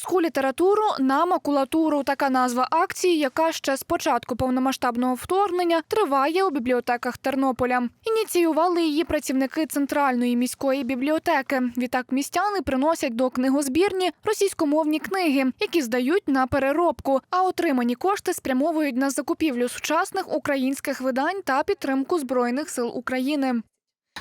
Русську літературу на макулатуру. Така назва акції, яка ще з початку повномасштабного вторгнення триває у бібліотеках Тернополя. Ініціювали її працівники центральної міської бібліотеки. Відтак містяни приносять до книгозбірні російськомовні книги, які здають на переробку, а отримані кошти спрямовують на закупівлю сучасних українських видань та підтримку збройних сил України.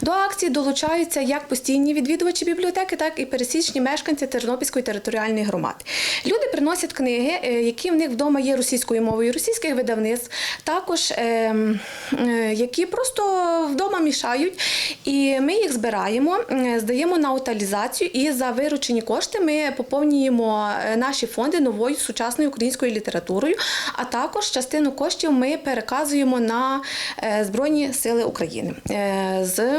До акції долучаються як постійні відвідувачі бібліотеки, так і пересічні мешканці Тернопільської територіальної громади. Люди приносять книги, е, які в них вдома є російською мовою, російських видавництв, також ем, е, які просто вдома мішають. І ми їх збираємо, е, здаємо на утилізацію, і за виручені кошти ми поповнюємо е, наші фонди новою сучасною українською літературою. А також частину коштів ми переказуємо на е, Збройні Сили України. Е, З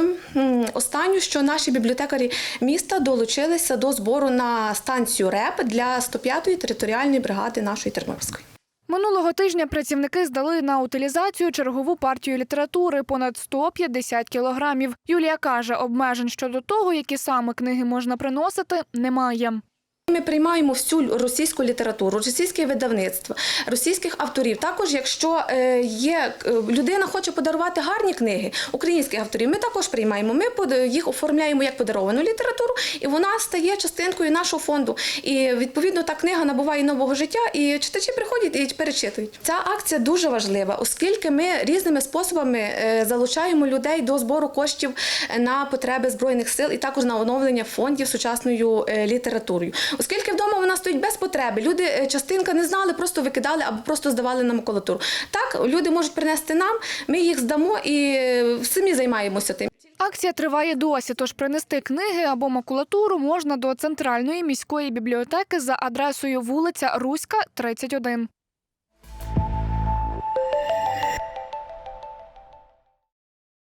останню, що наші бібліотекарі міста долучилися до збору на станцію РЕП для 105-ї територіальної бригади нашої Тернопільської. Минулого тижня працівники здали на утилізацію чергову партію літератури понад 150 кілограмів. Юлія каже, обмежень щодо того, які саме книги можна приносити, немає. Ми приймаємо всю російську літературу, російське видавництво, російських авторів. Також, якщо е, є е, людина хоче подарувати гарні книги українських авторів, ми також приймаємо. Ми їх оформляємо як подаровану літературу, і вона стає частинкою нашого фонду. І відповідно та книга набуває нового життя, і читачі приходять і перечитують. Ця акція дуже важлива, оскільки ми різними способами е, залучаємо людей до збору коштів на потреби збройних сил і також на оновлення фондів сучасною літературою. Оскільки вдома вона стоїть без потреби, люди е, частинка не знали, просто викидали або просто здавали на макулатуру. Так, люди можуть принести нам, ми їх здамо і е, самі займаємося тим. Акція триває досі, тож принести книги або макулатуру можна до центральної міської бібліотеки за адресою вулиця Руська, 31.